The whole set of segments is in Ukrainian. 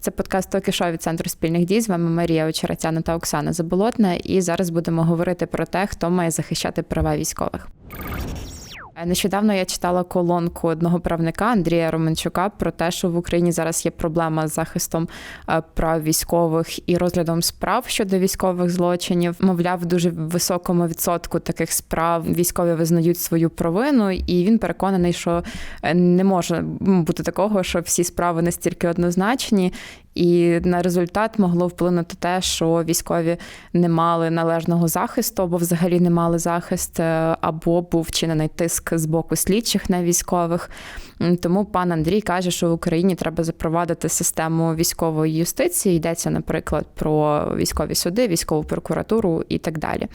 Це подкаст «Токи Шоу» від центру спільних дій. З вами Марія Очеретяна та Оксана Заболотна. І зараз будемо говорити про те, хто має захищати права військових. Е, Нещодавно я читала колонку одного правника Андрія Романчука про те, що в Україні зараз є проблема з захистом е, прав військових і розглядом справ щодо військових злочинів. Мовляв, в дуже високому відсотку таких справ військові визнають свою провину, і він переконаний, що е, не може бути такого, що всі справи настільки однозначні. І на результат могло вплинути те, що військові не мали належного захисту, або взагалі не мали захист, е, або був вчинений тиск з боку слідчих на військових. Тому пан Андрій каже, що в Україні треба запровадити систему військової юстиції. Йдеться, наприклад, про військові суди, військову прокуратуру і так далі.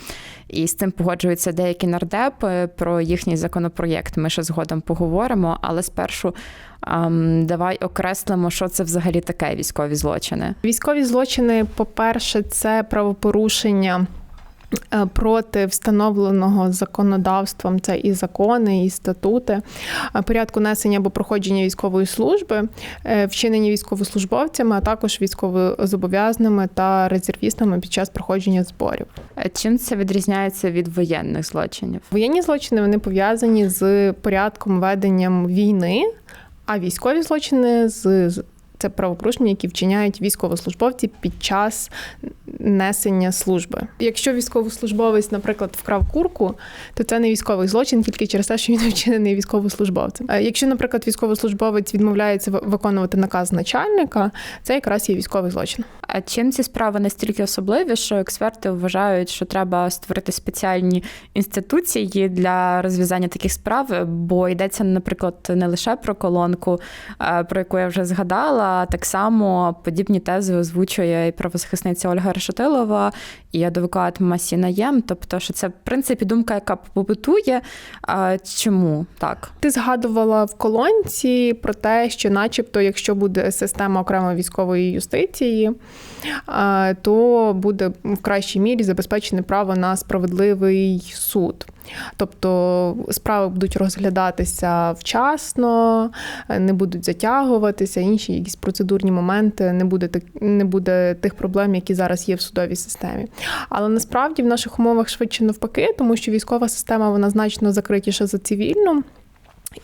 І з цим погоджуються деякі нардепи про їхній законопроєкт. Ми ще згодом поговоримо, але спершу давай окреслимо, що це взагалі таке військові злочини. Військові злочини, по-перше, це правопорушення. е, Проти встановленого законодавством це і закони, і статути е, порядку несення або проходження військової служби, е, вчинені військовослужбовцями, а також військовозобов'язаними та резервістами під час проходження зборів. Чим це відрізняється від воєнних злочинів? Воєнні злочини вони пов'язані з порядком веденням війни, а військові злочини з це правопорушення, які вчиняють військовослужбовці під час несення служби. Якщо військовослужбовець, наприклад, вкрав курку, то це не військовий злочин тільки через те, що він вчинений військовослужбовцем. Якщо, наприклад, військовослужбовець відмовляється виконувати наказ начальника, це якраз є військовий злочин. А чим ці справи настільки особливі, що експерти вважають, що треба створити спеціальні інституції для розв'язання таких справ, бо йдеться, наприклад, не лише про колонку, про яку я вже згадала, а так само подібні тези озвучує і правозахисниця Ольга Решетилова, і адвокат Масіна Єм. Тобто, що це в принципі думка, яка побутує. Чому так? Ти згадувала в колонці про те, що, начебто, якщо буде система окремої військової юстиції, то буде в кращій мірі забезпечене право на справедливий суд. Тобто справи будуть розглядатися вчасно, не будуть затягуватися, інші якісь процедурні моменти, не буде так, не буде тих проблем, які зараз є в судовій системі. Але насправді в наших умовах швидше навпаки, тому що військова система вона значно закритіша за цивільну.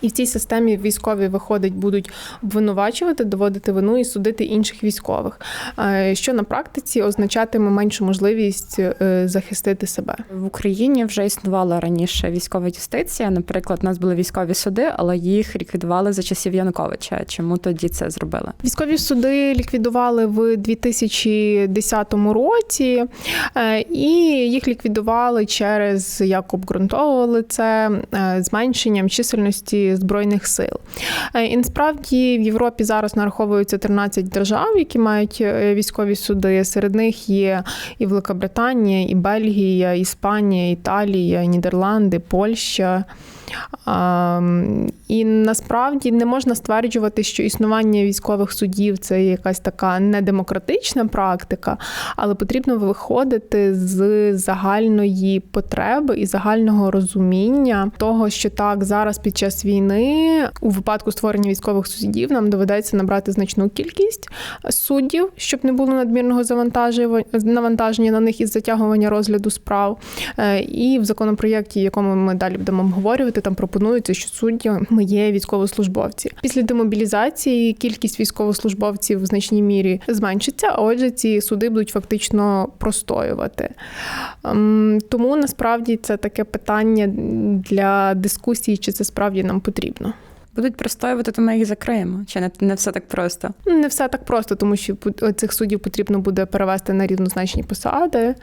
І в цій системі військові виходить, будуть обвинувачувати, доводити вину і судити інших військових, е, що на практиці означатиме меншу можливість е, захистити себе. В Україні вже існувала раніше військова юстиція. Наприклад, у нас були військові суди, але їх ліквідували за часів Януковича. Чому тоді це зробили? Військові суди ліквідували в 2010 році, е, і їх ліквідували через як обґрунтовували це зменшенням чисельності збройних сил. Е, І насправді в Європі зараз нараховується 13 держав, які мають е, військові суди. Серед них є і Великобританія, і Бельгія, Іспанія, Італія, Нідерланди, Польща. І насправді не можна стверджувати, що існування військових судів це якась така недемократична практика, але потрібно виходити з загальної потреби і загального розуміння того, що так зараз під час війни у випадку створення військових судів нам доведеться набрати значну кількість суддів, щоб не було надмірного навантаження на них із затягування розгляду справ. Е, І в законопроєкті, якому ми далі будемо обговорювати, там пропонується, що суддями є військовослужбовці. Після демобілізації кількість військовослужбовців в значній мірі зменшиться, а отже, ці суди будуть фактично простоювати. Ем, Тому насправді це таке питання для дискусії, чи це справді нам потрібно. Будуть простоювати, то ми їх закриємо. Чи не, не все так просто? Не все так просто, тому що цих суддів потрібно буде перевести на рівнозначні посади.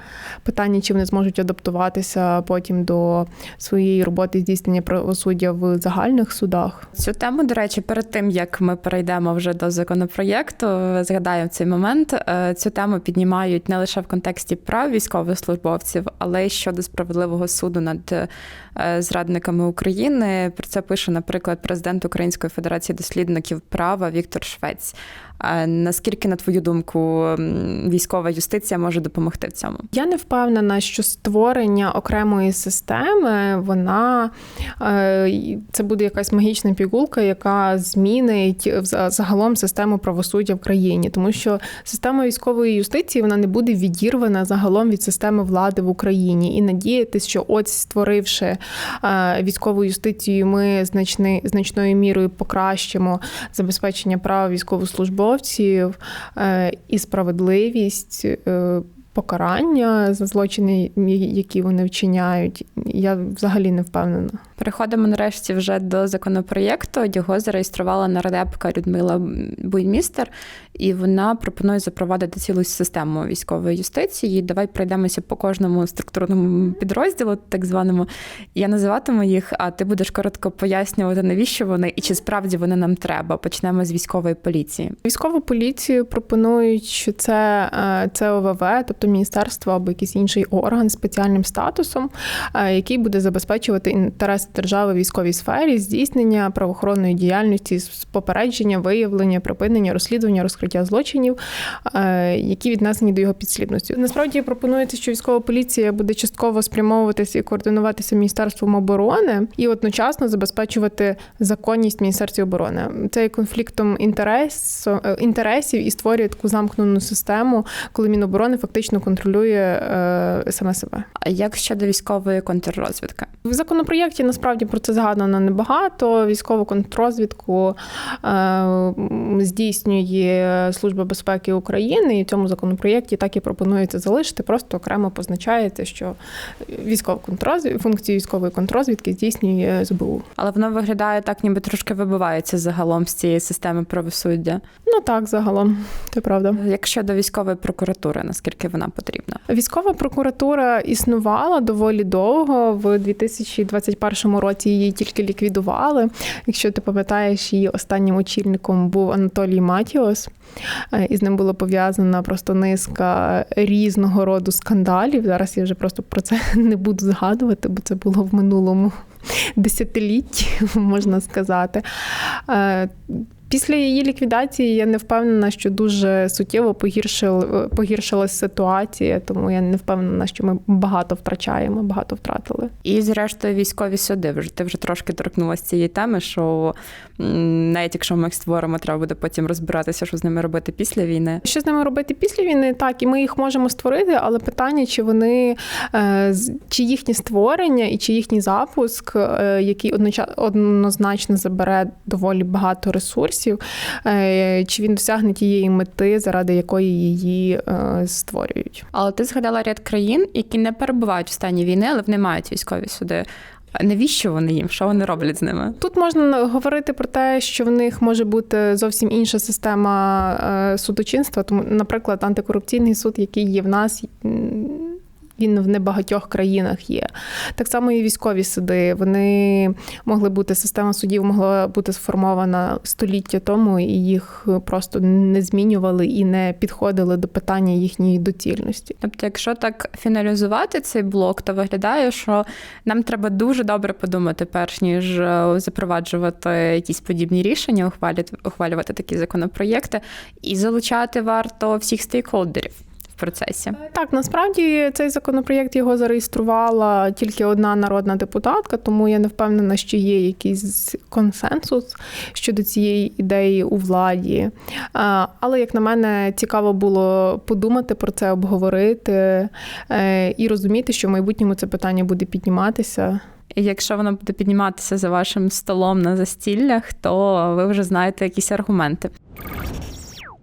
Питання, чи вони зможуть адаптуватися потім до своєї роботи здійснення правосуддя в загальних судах. Цю тему, до речі, перед тим як ми перейдемо вже до законопроєкту, згадаємо цей момент. е, Цю тему піднімають не лише в контексті прав військовослужбовців, але й щодо справедливого суду над е, зрадниками України. Про це пише, наприклад, президент президент Української федерації дослідників права Віктор Швець. Наскільки, на твою думку, військова юстиція може допомогти в цьому? Я не впевнена, що створення окремої системи, вона е, це буде якась магічна пігулка, яка змінить загалом систему правосуддя в країні, тому що система військової юстиції вона не буде відірвана загалом від системи влади в Україні. І надіятися, що от створивши е, військову юстицію, ми значною мірою покращимо забезпечення права військовослужбовців е, і справедливість. Покарання за злочини, які вони вчиняють, я взагалі не впевнена. Переходимо нарешті вже до законопроєкту. Його зареєструвала нардепка Людмила Буймістер, і вона пропонує запровадити цілу систему військової юстиції. Давай пройдемося по кожному структурному підрозділу, так званому. Я називатиму їх, а ти будеш коротко пояснювати, навіщо вони і чи справді вони нам треба. Почнемо з військової поліції. Військову поліцію пропонують, що це е, ЦОВВ, тобто міністерство або якийсь інший орган спеціальним статусом, е, який буде забезпечувати інтереси держави в військовій сфері, здійснення правоохоронної діяльності з попередження, виявлення, припинення, розслідування, розкриття злочинів, е, які віднесені до його підслідності. Насправді пропонується, що військова поліція буде частково спрямовуватися і координуватися міністерством оборони і одночасно забезпечувати законність міністерства оборони. Це є конфліктом інтересу, е, інтересів і створює таку замкнену систему, коли Міноборони фактично контролює е, саме себе. А як щодо військової контррозвідки? В законопроєкті насправді про це згадано небагато. Військову контррозвідку е, здійснює Служба безпеки України, і в цьому законопроєкті так і пропонується залишити. Просто окремо позначається, що військову контррозвід... функцію військової контррозвідки здійснює СБУ. Але воно виглядає так, ніби трошки вибивається загалом з цієї системи правосуддя. Ну так, загалом, це правда. Як щодо військової прокуратури, наскільки вона потрібна? Військова прокуратура існувала доволі довго. В 2021 році її тільки ліквідували. Якщо ти пам'ятаєш, її останнім очільником був Анатолій Матіос, Е, і з ним було пов'язана просто низка різного роду скандалів. Зараз я вже просто про це не буду згадувати, бо це було в минулому десятилітті, можна сказати. Е, Після її ліквідації я не впевнена, що дуже суттєво погіршил, погіршилась ситуація, тому я не впевнена, що ми багато втрачаємо, багато втратили. І зрештою військові суди. Вже ти вже трошки торкнулася цієї теми, що навіть якщо ми їх створимо, треба буде потім розбиратися, що з ними робити після війни. Що з ними робити після війни? Так, і ми їх можемо створити, але питання, чи вони е, чи їхнє створення і чи їхній запуск, е, який однозначно забере доволі багато ресурсів, е, чи він досягне тієї мети, заради якої її е, створюють. Але ти згадала ряд країн, які не перебувають в стані війни, але вони мають військові суди. Навіщо вони їм? Що вони роблять з ними? Тут можна говорити про те, що в них може бути зовсім інша система е, судочинства. Тому, наприклад, антикорупційний суд, який є в нас. Він в небагатьох країнах є. Так само і військові суди. Вони могли бути, система судів могла бути сформована століття тому, і їх просто не змінювали і не підходили до питання їхньої доцільності. Тобто, якщо так фіналізувати цей блок, то виглядає, що нам треба дуже добре подумати, перш ніж е, запроваджувати якісь подібні рішення, ухвалювати, ухвалювати такі законопроєкти, і залучати варто всіх стейкхолдерів в процесі. Так, насправді цей законопроєкт його зареєструвала тільки одна народна депутатка, тому я не впевнена, що є якийсь консенсус щодо цієї ідеї у владі. Але, як на мене, цікаво було подумати про це, обговорити е, і розуміти, що в майбутньому це питання буде підніматися. І якщо воно буде підніматися за вашим столом на застіллях, то ви вже знаєте якісь аргументи.